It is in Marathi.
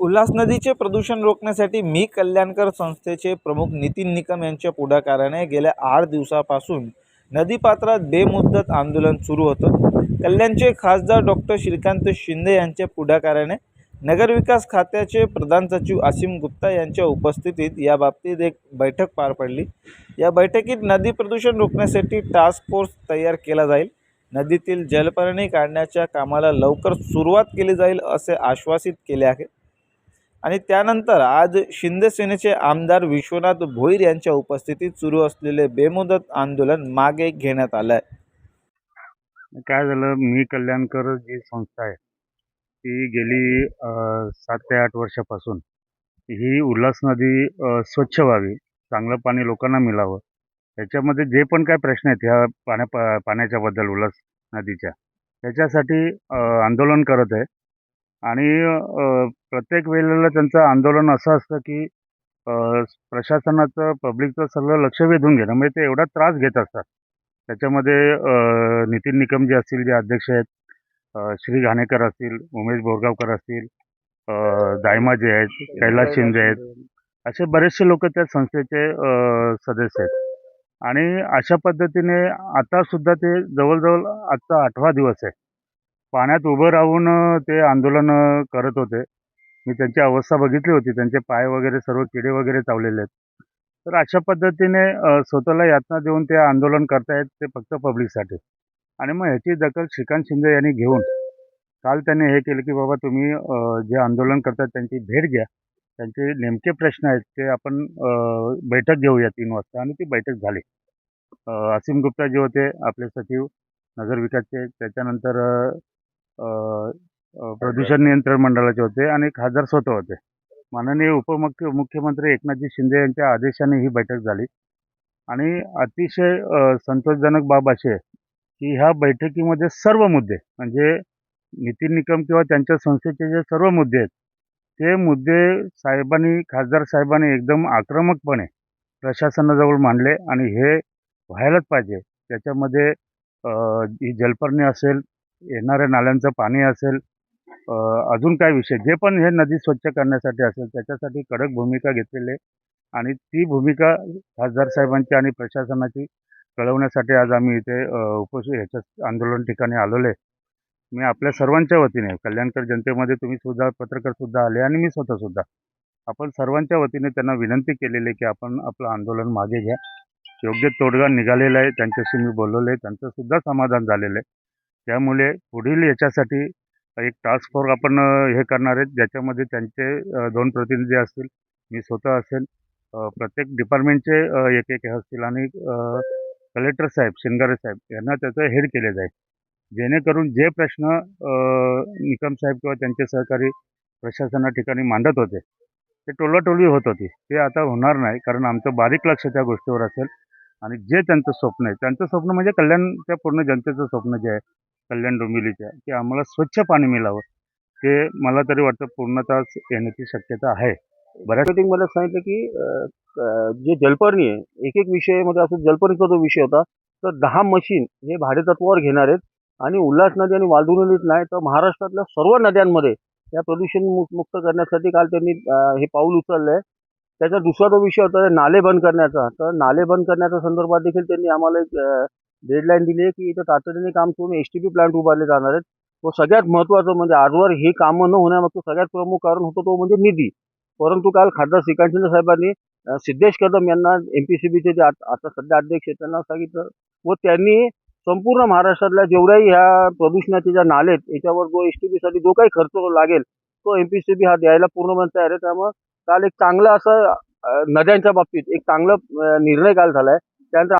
उल्हास नदीचे प्रदूषण रोखण्यासाठी मी कल्याणकर संस्थेचे प्रमुख नितीन निकम यांच्या पुढाकाराने गेल्या आठ दिवसापासून नदीपात्रात बेमुद्दत आंदोलन सुरू होतं. कल्याणचे खासदार डॉक्टर श्रीकांत शिंदे यांच्या पुढाकाराने नगरविकास खात्याचे प्रधान सचिव असीम गुप्ता यांच्या उपस्थितीत याबाबतीत एक बैठक पार पडली. या बैठकीत नदी प्रदूषण रोखण्यासाठी टास्क फोर्स तयार केला जाईल. नदीतील जलपर्णी काढण्याच्या कामाला लवकर सुरुवात केली जाईल असे आश्वासित केले आहे. आणि त्यानंतर आज शिंदेसेनेचे आमदार विश्वनाथ भोईर यांच्या उपस्थितीत सुरू असलेले बेमुदत आंदोलन मागे घेण्यात आलं आहे काय झालं? मी कल्याणकर जी संस्था आहे ती गेली सात ते आठ वर्षापासून. ही उल्हास नदी स्वच्छ व्हावी चांगलं पाणी लोकांना मिळावं त्याच्यामध्ये जे पण काय प्रश्न आहेत ह्या पाण्या पा पाण्याच्याबद्दल उल्हास नदीच्या त्याच्यासाठी आंदोलन करत आहे. आणि प्रत्येक वेळेला त्यांचं आंदोलन असं असतं की अ, प्रशासनाचं पब्लिकचं सगळं लक्ष वेधून घेणं. म्हणजे ते एवढा त्रास घेत असतात. त्याच्यामध्ये अ, नितीन निकम जे असतील जे अध्यक्ष आहेत अ, श्री घाणेकर असतील उमेश बोरगावकर असतील अ, दायमा जे आहेत कैलास शिंदे आहेत असे बरेचसे लोक त्या संस्थेचे अ, सदस्य आहेत. आणि अशा पद्धतीने आता सुद्धा ते जवळजवळ आजचा आठवा दिवस आहे. पाण्यात उभं राहून अ, ते आंदोलन अ, करत होते. मी त्यांची अवस्था बघितली होती त्यांचे पाय वगैरे सर्व किडे वगैरे चावलेले आहेत. तर अशा पद्धतीने स्वतःला यातना देऊन ते आंदोलन करतायत ते फक्त पब्लिकसाठी. आणि मग ह्याची दखल श्रीकांत शिंदे यांनी घेऊन काल त्यांनी हे केलं की बाबा तुम्ही जे आंदोलन करतात त्यांची भेट घ्या. त्यांचे नेमके प्रश्न आहेत ते आपण बैठक घेऊया तीन वाजता आणि ती बैठक झाली. असीम गुप्ता जे होते आपले सचिव नगरविकासचे त्याच्यानंतर हो, प्रदूषण नियंत्रण मंडळाचे होते आणि खासदार स्वतः होते. माननीय उपमुख्य मुख्यमंत्री एकनाथजी शिंदे यांच्या आदेशाने ही बैठक झाली. आणि अतिशय संतोषजनक बाब अशी आहे की ह्या बैठकीमध्ये सर्व मुद्दे म्हणजे नितीन निकम किंवा त्यांच्या संस्थेचे जे सर्व मुद्दे आहेत ते मुद्दे साहेबांनी खासदार साहेबांनी एकदम आक्रमकपणे प्रशासनाजवळ मांडले आणि हे व्हायलाच पाहिजे. त्याच्यामध्ये ही जलपर्णी असेल येणाऱ्या नाल्यांचं पाणी असेल अजून काय विषय? जे पण हे नदी स्वच्छ करण्यासाठी असेल त्याच्यासाठी कडक भूमिका घेतलेली आहे. आणि ती भूमिका खासदार साहेबांची आणि प्रशासनाची कळवण्यासाठी आज आम्ही इथे अ, उपस्थित ह्याच्या आंदोलन ठिकाणी आलेलो आहे. मी आपल्या सर्वांच्या वतीने कल्याणकर जनतेमध्ये तुम्ही सुद्धा पत्रकार सुद्धा आले आणि मी स्वतः सुद्धा आपण सर्वांच्या वतीने त्यांना विनंती केलेली आहे की आपण आपलं आंदोलन मागे घ्या. योग्य तोडगा निघालेला आहे त्यांच्याशी मी बोलवलं आहे त्यांचं सुद्धा समाधान झालेलं आहे. त्यामुळे पुढील याच्यासाठी एक टास्क फोर्स आपण हे करणार आहेत ज्याच्यामध्ये त्यांचे दोन प्रतिनिधी असतील मी स्वतः असेल प्रत्येक डिपार्टमेंटचे एक एक हे असतील आणि कलेक्टर साहेब शिंगारे साहेब यांना त्याचं हेड केले जाईल. जेणेकरून जे प्रश्न निकम साहेब किंवा त्यांचे सहकारी प्रशासना ठिकाणी मांडत होते ते टोलाटोली होत होती. ते आता होणार नाही कारण आमचं बारीक लक्ष त्या गोष्टीवर असेल. आणि जे त्यांचं स्वप्न आहे त्यांचं स्वप्न म्हणजे कल्याणच्या पूर्ण जनतेचं स्वप्न जे आहे कल्याण डोंबिवलीच्या की आम्हाला स्वच्छ पाणी मिळावं ते मला तरी वाटतं पूर्णतः येण्याची शक्यता आहे. बऱ्याच मीटिंग सांगितलं की जे जलपर्णी आहे एक एक विषयामध्ये असं जलपर्णीचा जो विषय होता तर दहा मशीन हे भाडेतत्वावर घेणार आहेत. आणि उल्हास नदी आणि वालदू नदीत नाही तर महाराष्ट्रातल्या सर्व नद्यांमध्ये या प्रदूषण मुक्त करण्यासाठी काल त्यांनी हे पाऊल उचललंय त्याचा दुसरा जो विषय होता नाले बंद करण्याचा. तर नाले बंद करण्याच्या संदर्भात देखील त्यांनी आम्हाला एक डेडलाईन दिली आहे की इथं तातडीने काम करून एस टी पी प्लांट उभारले जाणार आहेत. व सगळ्यात महत्त्वाचं म्हणजे आजवर ही कामं न होण्यामागचं सगळ्यात प्रमुख कारण होतं तो म्हणजे निधी. परंतु काल खासदार श्रीकांत शिंदे साहेबांनी सिद्धेश कदम यांना एम पी सी बीचे जे आता सध्या अध्यक्ष आहेत त्यांना सांगितलं व त्यांनी संपूर्ण महाराष्ट्रातल्या जेवढ्याही ह्या प्रदूषणाचे ज्या नाले आहेत याच्यावर जो एस टी बीसाठी जो काही खर्च लागेल तो एम पी सी बी हा द्यायला पूर्णपणे तयार आहे. त्यामुळे काल एक चांगलं असं नद्यांच्या बाबतीत एक चांगला निर्णय काल आहे त्यानंतर